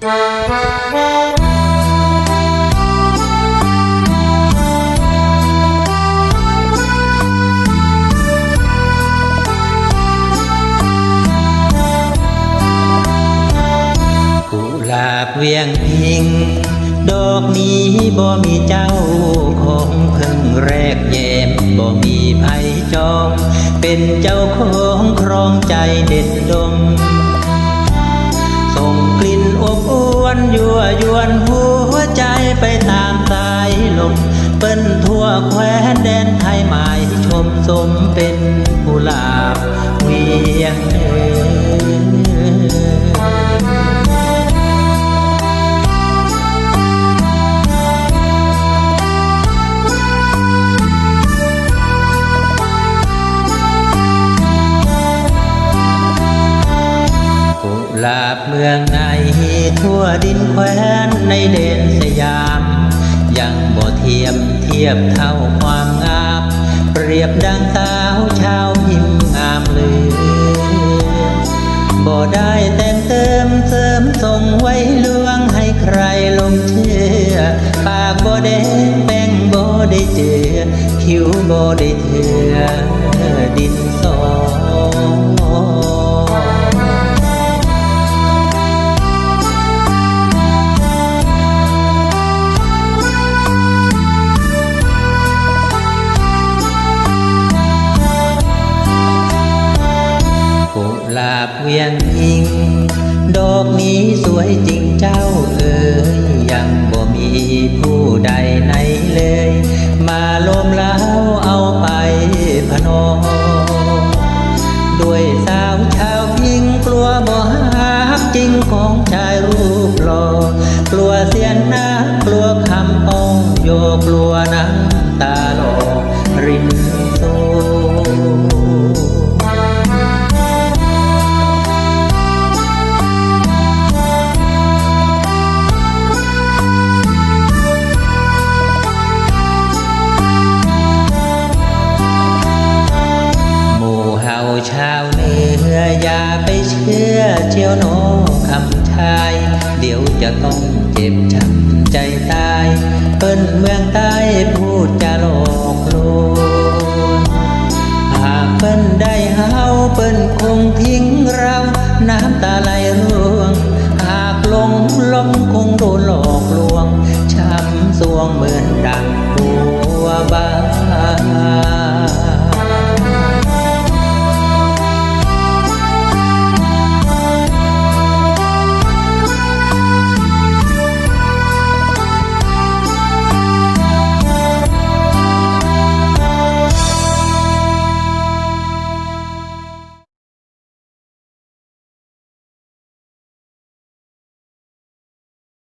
กุหลาบเวียงพิง ดอกนี้บ่มีเจ้าของเพิ่งแรกแยมบ่มีไผจอง เป็นเจ้าของครองใจเด็ดดม วยวนหัวใจไปตามสายลมเปิ้นทั่วแคว้นแดนไทยหมายชมสมเป็นกุหลาบเวียงเลาบเมืองใน ทั่วดินแคว้นในเด่นสยาม ยังบ่เทียมเทียบเท่าความงาม เปรียบดังสาวชาวหิมงามเลือบ่ได้แต่งเติมเสริมส่งไว้ลวงให้ใครลงเชื่อ ปากบ่แดงแป้งบ่ได้เจือคิ้วบ่ได้เถือดิน วียงพิง ดอกนี้สวยจริงเจ้าเอ๋ยยังบ่มีผู้ใดไหนเลย มาลมแล้วเอาไปพนอด้วยสาวชาวพิงกลัวบ่ฮักจริงของชายรูปหล่อกลัวเสียนน้ำกลัวคำปองโยกลัวน้ำตาหล เชื่อเชียวหนอคำชาย เดี๋ยวจะต้องเจ็บช้ำใจตายเปิ้นเมืองใต้พูดจะหลอกลวงหากเปิ้นได้เฮาเปิ้นคงทิ้งเรา น้ำตาไหลร่วง หากลงล้มคงโดนหลอกลวงช้ำสวงเหมือนดังตัวบา